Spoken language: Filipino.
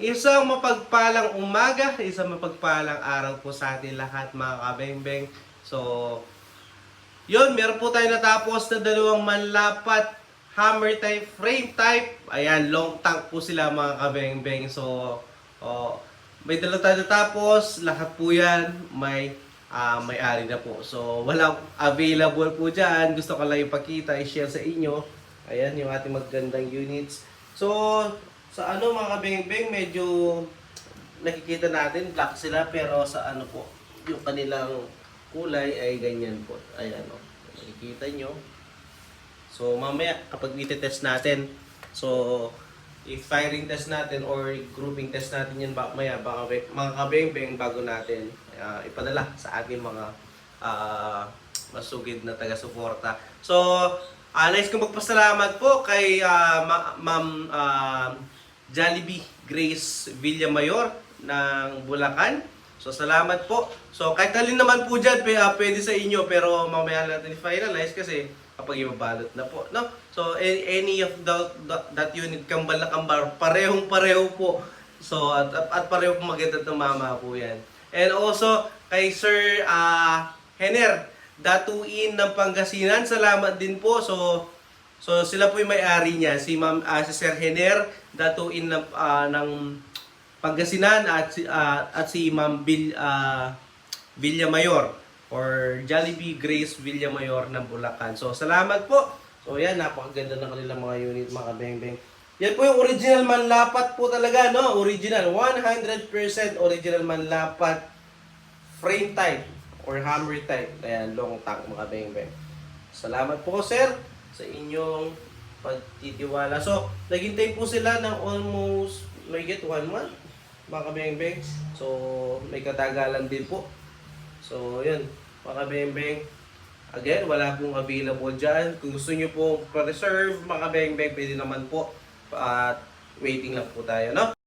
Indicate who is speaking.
Speaker 1: Isang mapagpalang umaga, isang mapagpalang araw po sa atin lahat mga kabeng-beng. So, yun, meron po tayo natapos na dalawang manlapat hammer type, frame type. Ayan, long tank po sila mga kabeng-beng. So, oh, may dalawa tayo natapos. Lahat po yan may ah, may-ari na po. So, walang available po dyan. Gusto ko lang ipakita, i-share sa inyo. Ayan, yung ating magandang units. So, sa ano mga kabeng-beng, medyo nakikita natin, black sila. Pero sa ano po, yung kanilang kulay ay ganyan po. Ayan o. Nakikita nyo. So, mamaya, kapag iti-test natin, so, if firing test natin or grouping test natin yan baka maya, baka mga kabeng-beng bago natin ah, ipadala sa ating mga ah, masugid na taga-suporta. So, uh, nais kong magpasalamat po kay Ma- Ma'am ah, Jollibee Grace Villamayor ng Bulacan. So, salamat po. So, kahit alin naman po dyan, p- ah, pwede sa inyo, pero mamaya natin i-finalize kasi kapag ibabalot na po. No? So, any of the, the- that unit, kambal na kambar, parehong pareho po. So, at, at, at pareho po maganda mama po yan. And also, kay Sir ah, Hener, datuin ng Pangasinan, salamat din po. So, So sila po yung may-ari niya, si Ma'am ah, si Sir Hener, datuin ng ah, ng Pangasinan at si ah, at si Ma'am Bill uh, Villamayor or Jollibee Grace Villamayor ng Bulacan. So salamat po. So yan, napakaganda ng kanilang mga unit mga kabeng-beng. Yan po yung original manlapat po talaga, no? Original, 100% original manlapat frame type or hammer type. Ayan, long tank mga kabeng-beng. Salamat po sir sa inyong pagtitiwala. So, naghintay po sila ng almost, may get one month, mga kabeng-beng. So, may katagalan din po. So, yun, mga kabeng-beng. Again, wala pong available dyan. Kung gusto nyo po pa-reserve, mga kabeng-beng, pwede naman po. At waiting lang po tayo, no?